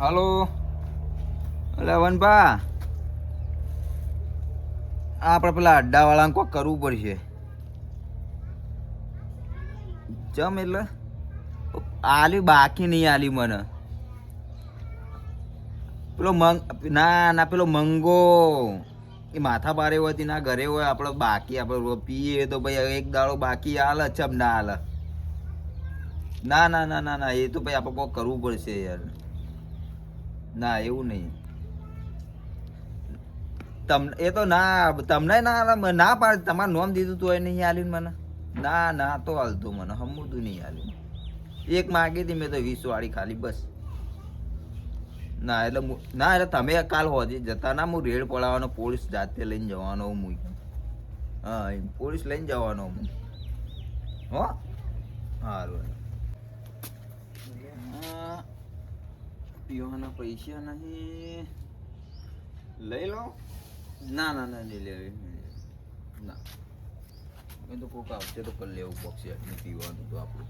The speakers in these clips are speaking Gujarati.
હાલો અલે વનભા આપણે પેલા અડ્ડાવાળાને કોઈ કરવું પડશે. ચમ એટલે. આલી, બાકી નહીં આલી મને. પેલો મંગ, ના ના, પેલો મંગો. એ માથા બારે હોતી ના ઘરે હોય આપણે બાકી આપણે પીએ તો ભાઈ એક દાડો બાકી હાલ ચમ ના હાલ ના ના ના ના ના, એ તો ભાઈ આપણે કોઈ કરવું પડશે યાર. ના, એવું નહીં. તમ, એ તો ના, તમને ના ના પાડ, તમારું નોમ દીધું તો એ નહીં આલ્યું મને? ના ના, તો હાલતું મને, હમુદું નહીં આલ્યું એક માગી હતી, મેં તો વીસ વાળી ખાલી, બસ. ના, એટલે ના, એટલે તમે કાલ હોજી જતા ના, હું રેડ પડાવવાનો, પોલીસ જાતે લઈને જવાનો હું. હા પોલીસ લઈને જવાનો હું. હો? સારું આ પીવાના પૈસા નહીં. લઈ લો. ના ના ના નહીં લેવી. ના. એ તો કોક આવશે તો કરી લેવું પડશે એટલે પીવાનું તો આપણું.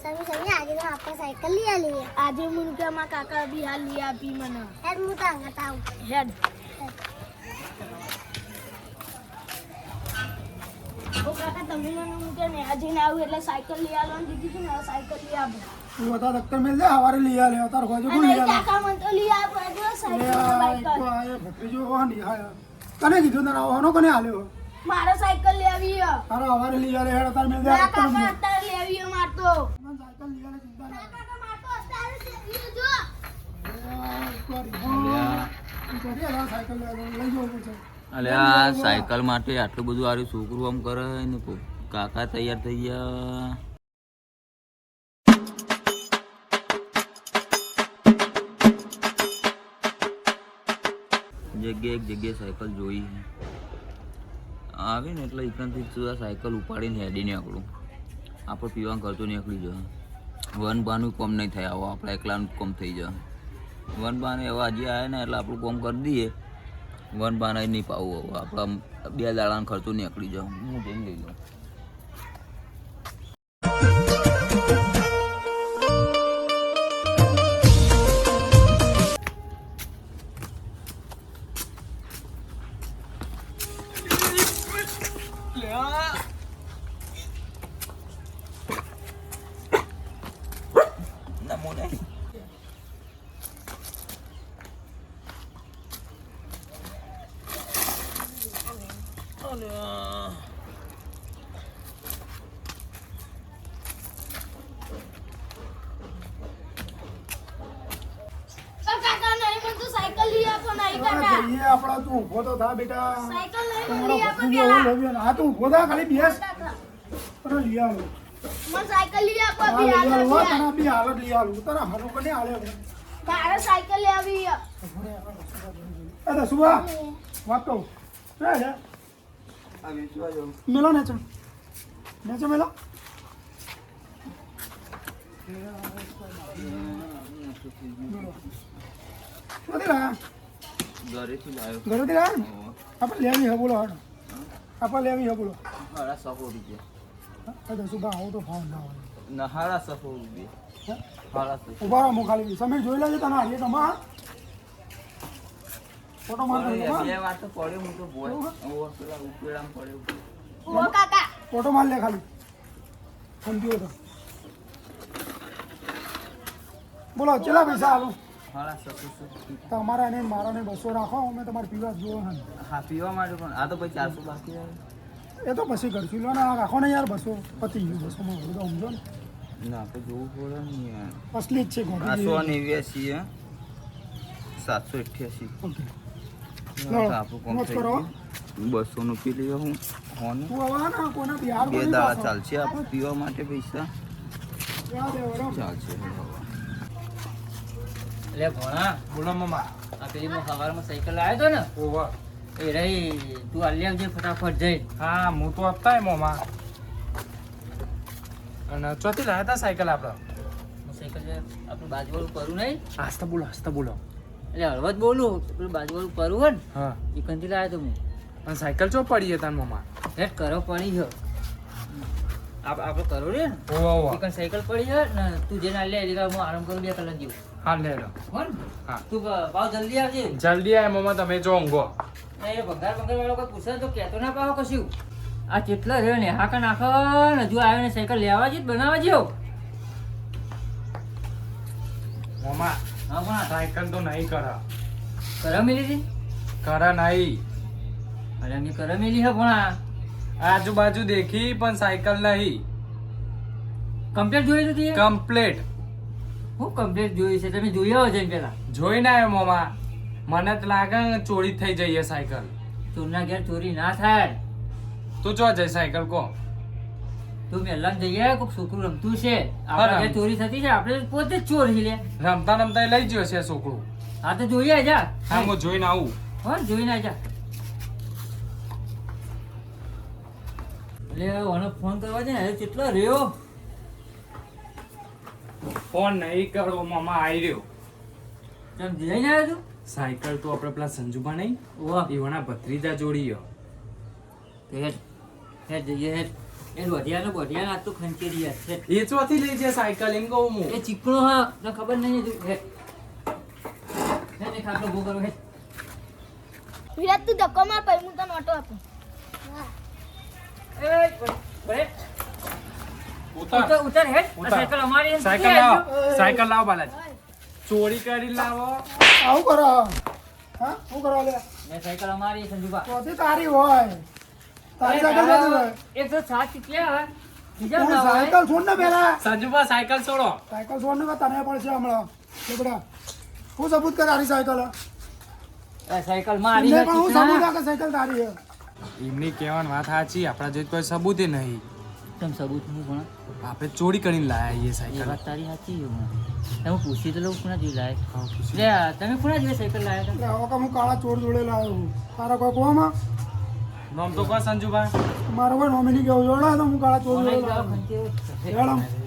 સમી સમી આજે તો આપણે સાયકલ લઈ આલી આજે મુનકામાં કાકા બી હાલ લઈ આપી મને. હેડ હું તો આગળ આવું. હેડ. કાકા તમે મને મૂકે ને આજે ને આવું એટલે સાયકલ લઈ આવવાનું દીધી છે ને હવે સાયકલ લઈ આપો તું બતા દક્કર મેલ દે હવારે લઈ આલે તાર ખોજો કોણ લઈ આલે. કાકા મને તો લઈ આપો જો લે સાયકલ આ તો આ ભત્રીજો કોણ લઈ આલે કને કીધું તને હોનો કને આલ્યો? મારે સાયકલ લઈ આવી હે. તારા હવારે લઈ આલે હેડ તાર મેલ દે કાકા અત્યારે લઈ આવી માર તો. મને સાયકલ લઈ આલે ચિંતા ના કાકા માર તો અત્યારે લઈ જો. આ હા અલે આ સાયકલ માટે આટલું બધું આર્યું છોકરું આમ કરે ને કાકા તૈયાર થઈ ગયા. જગ્યાએ એક જગ્યાએ સાયકલ જોઈ આવે ને એટલે એકંદરથી સુધા સાયકલ ઉપાડીને હેડીને આપણું આપણે પીવાનું કરતો નીકળી જાય વન બાનું કોમ નહીં થાય, આવો આપણે એકલાનું કોમ થઈ જાય. વન બાને એવા હજી આવે ને એટલે આપણું કોમ કરી દઈએ. વન બાને નહીં પાવું હવે, આપણે બે દાડાનો ખર્ચો નીકળી જાય હું જઈને લઈ લઉં નમો નહીં તો કાકા નહીં મને તો સાયકલ લઈ આપો નહીં આ કાકા જઈએ આપણા તું ઊભો તો થા બેટા સાયકલ નહીં મને તમારો લઈ આપો ભત્રીજો પેલા. એવો લેવ્યો ને. હા તું ઊભો થા ખાલી બેસ. તને લઈ આલું મને સાયકલ લઈ આપો બી આલું તને બી. હાલત લઈ આલું તારા હારું કને આલે મારે સાયકલ લઈ આવી તો સુવા. વાત કહું. રે રે મેલો નેચો. નેચો મેલો. ક્યાંથી લાયા? ઘરેથી લાવ્યો ઘરેથી લાવ્યો? આપણે લેવી હે બોલો હાડો. આપણે લેવી હે બોલો. હાડા સફો રૂપિયા. હા, તો સુભા આવો તો ફોન ના હોય. ના હાડા સફો રૂપિયા. હે? સફો ઊભા રહો હું ખાલી સમીર જોઈ લેજો તને હારીએ તમાર ફોટો મારતો બે વાર તો પડ્યો હું તો ભોય ઓવર પેલા ઉકેડામ પડ્યો. ઓ કાકા. ફોટો માર લે ખાલી. સમજ્યો તો. બોલો ચેલા પૈસા આલું. તમારા ને મારા ને બસો રાખો અમે તમારે પીવા જોવો હા પીવા માટે પણ. આ તો પછી ચારસો બાકી એ તો પછી કરશું લો ને આ રાખો ને યાર બસો પતી ગયું બસોમાં બધું સમજો ને. ના આપણે જોવું પડે ને યાર. અસલી જ છે આ સો ગોળી નેવ્યાસી સાતસો અઠ્યાસી. ઓકે. તો બસો નું પી લઈએ હું. તું બે દાડા ચાલશે આપણે પીવા માટે પૈસા. ચાલશે એટલે ભોણા બોલો મમ્મા આ પેલી મેં સવારમાં સાયકલ લાવ્યો તો ને? ઓવર એ રહી તું આલ્યા આવજે ફટાફટ જઈ. હા હું તો આપતા મમ્મા અને ચોથી લાયા હતા સાયકલ આપણે સાયકલ આપણું બાજુવાળું કરું નહીં? હાસ્તા બોલો હાસ્તા બોલો. એટલે હળવદ બોલું પેલું બાજુવાળું કરું હોય ને હા. એ કંથી લાવ્યો તો હું. અને સાયકલ ચો પડી હતા મમ્મા હેટ કરો પડી ગયો આપણે કરો રે. ઓવા સાયકલ પડી જાય ને તું જે લે એટલે હું આરામ કરું બે કલાક જેવું. હા લે લો. હો. તું ભાવ જલ્દી આવજે. જલ્દી આવે મોમાં તમે જો ને એ ભંગાર ભંગાર વાળો કોઈ પૂછે તો કહેતો ના પાવો કશું. આ કેટલા રહ્યો ને? હાકા નાખો હજુ આવ્યો ને સાયકલ લેવા જ બનાવવા જેવો મોમાં હા સાયકલ તો નહીં કરા. કરા મેલી હતી? કરા નહીં. અરે મેં કરા મેલી હે આ આજુબાજુ દેખી પણ સાયકલ નહીં. કમ્પ્લેટ જોઈ હતી એ? કમ્પ્લેટ હું કમ્પ્લેટ જોઈ છે? તમે જોઈ આવો જઈને પેલા? જોઈને આવ્યો મોમાં. મને તો લાગે ચોરી થઈ જઈએ સાયકલ. ચોરના ઘેર ચોરી ના થાય. તું જો જઈ સાયકલ કો. તું મેલન જઈએ કોક છોકરું રમતું છે. આપણે ઘેર ચોરી થતી છે આપણે પોતે જ ચોર લે. રમતા રમતા લઈ ગયો છે છોકરું. હા તો જોઈએ જા. હા હું જોઈને આવું. હો જોઈને જા. એટલે ઓને ફોન કરવા છે ને કેટલો રહ્યો? ફોન નહીં કરો મામા આવી રહ્યો તમ જઈને આવ્યો તું? સાયકલ તો આપણે પેલા સંજુબા નહીં વાહ. એવાના ભત્રીજા જોડીયો હેડ હેડ જઈએ હેડ. એ વઢિયાનો વઢિયાનો આ તો ખંચી રહ્યા છે. એ ચોથી લઈ જાય સાયકલ એમ કહું હું. એ ચીકણો હા તને ખબર નહીં હજુ હેડ. હેડ ને આટલો ભૂ કરો હેડ. વિરાટ તું ધક્કો માર પછી હું તને ઓટો આપું એ બરે ઉતાર ઉતર ઉતર હેડ આ ઉતાર. સાયકલ અમારી છે. સાયકલ લાવો. બાલાજી. ચોરી કરી લાવો. આવું કરો? હા? શું કરવા લે? સાયકલ અમારી છે, ચોથી તારી હોય. તારી સાયકલ એક તો સાત કેટલા હોય? બીજા તું ના હોય. સાયકલ છોડ ને પેલા. સંજુબા સાયકલ છોડો. સાયકલ છોડ ને તને પડશે હમણાં. હું સબૂત કર તારી સાયકલ? સાયકલ મારી હું સબૂત સાયકલ તારી છે? એમની કહેવાની વાત સાચી આપણા જે કોઈ સબૂત નહીં. તેમ સબૂત હું પણ આપણે ચોરી કરીને લાયા એ એ સાયકલ. વાત તારી સાચી છે. તમે પૂછી તો લઉં કોના જોઈ લાય હા, પૂછી. લે તમે કોના જોઈ સાયકલ લાયા એટલે હવે કે હું કાળા ચોર જોડે લાયો છું. તારા કોઈ કોમાં નામ તો કહો સંજુભાઈ મારો કોઈ નોમિની ગયો જોડા તો હું કાળા ચોર જોડે ઓનલાઈન